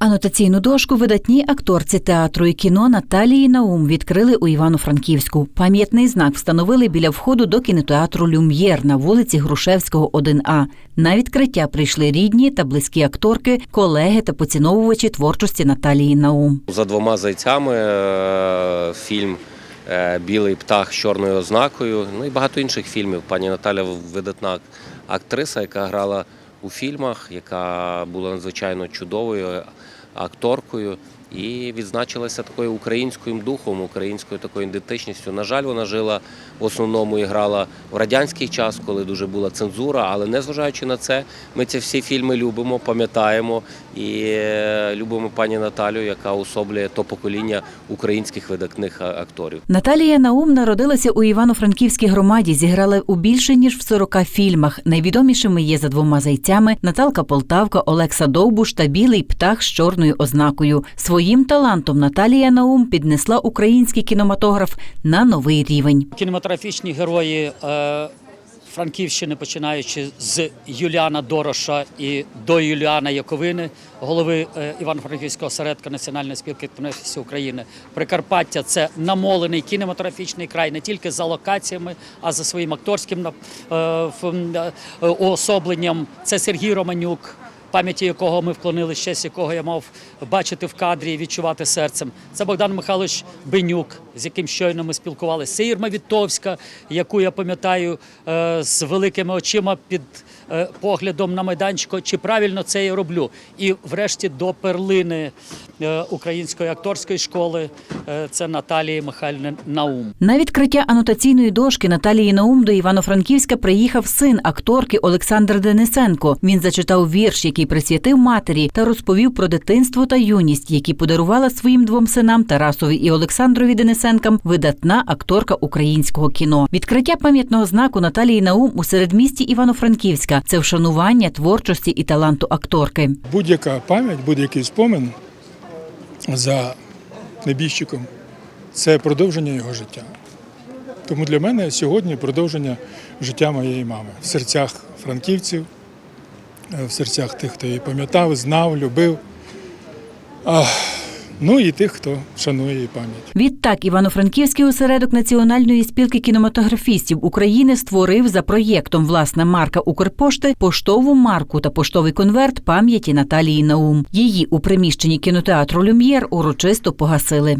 Анотаційну дошку видатній акторці театру і кіно Наталії Наум відкрили у Івано-Франківську. Пам'ятний знак встановили біля входу до кінотеатру Люм'єр на вулиці Грушевського, 1А. На відкриття прийшли рідні та близькі акторки, колеги та поціновувачі творчості Наталії Наум. За двома зайцями е, фільм е, Білий птах з чорною ознакою. Ну і багато інших фільмів. Пані Наталя видатна актриса, яка грала у фільмах, яка була надзвичайно чудовою акторкою і відзначилася такою українським духом, українською такою ідентичністю. На жаль, вона жила в основному і грала в радянський час, коли дуже була цензура. Але незважаючи на це, ми ці всі фільми любимо, пам'ятаємо і е, любимо пані Наталю, яка особлює то покоління українських видатних акторів. Наталія Наум народилася у Івано-Франківській громаді, зіграла у більше ніж в 40 фільмах. Найвідомішими є за двома зайцями Наталка Полтавка, Олекса Довбуш та Білий птах з чорною ознакою. Своїм талантом Наталія Наум піднесла український кінематограф на новий рівень. Кінематографічні герої е, Франківщини, починаючи з Юліана Дороша і до Юліана Яковини, голови е, Івано-Франківського осередка Національної спілки кінематографістів України. Прикарпаття це намолений кінематографічний край не тільки за локаціями, а за своїм акторським нап- е, е, уособленням. Це Сергій Романюк пам'яті якого ми вклонили, честь якого я мав бачити в кадрі і відчувати серцем. Це Богдан Михайлович Бенюк, з яким щойно ми спілкувалися. Це Ірма Вітовська, яку я пам'ятаю е, з великими очима під е, поглядом на майданчику, чи правильно це я роблю. І врешті до перлини української акторської школи е, це Наталії Михайлівни Наум. На відкриття анотаційної дошки Наталії Наум до Івано-Франківська приїхав син акторки Олександр Денисенко. Він зачитав вірш, який присвятив матері, та розповів про дитинство та юність, які подарувала своїм двом синам Тарасові і Олександрові Денисенкам видатна акторка українського кіно. Відкриття пам'ятного знаку Наталії Наум у середмісті Івано-Франківська це вшанування творчості і таланту акторки. Будь-яка пам'ять, будь-який спомин за небіжчиком це продовження його життя. Тому для мене сьогодні продовження життя моєї мами в серцях франківців, е, в серцях тих, хто її пам'ятав, знав, любив. А, ну і тих, хто шанує її пам'ять. Відтак Івано-Франківський осередок Національної спілки кінематографістів України створив за проєктом власна марка Укрпошти поштову марку та поштовий конверт пам'яті Наталії Наум. Її у приміщенні кінотеатру Люм'єр урочисто погасили.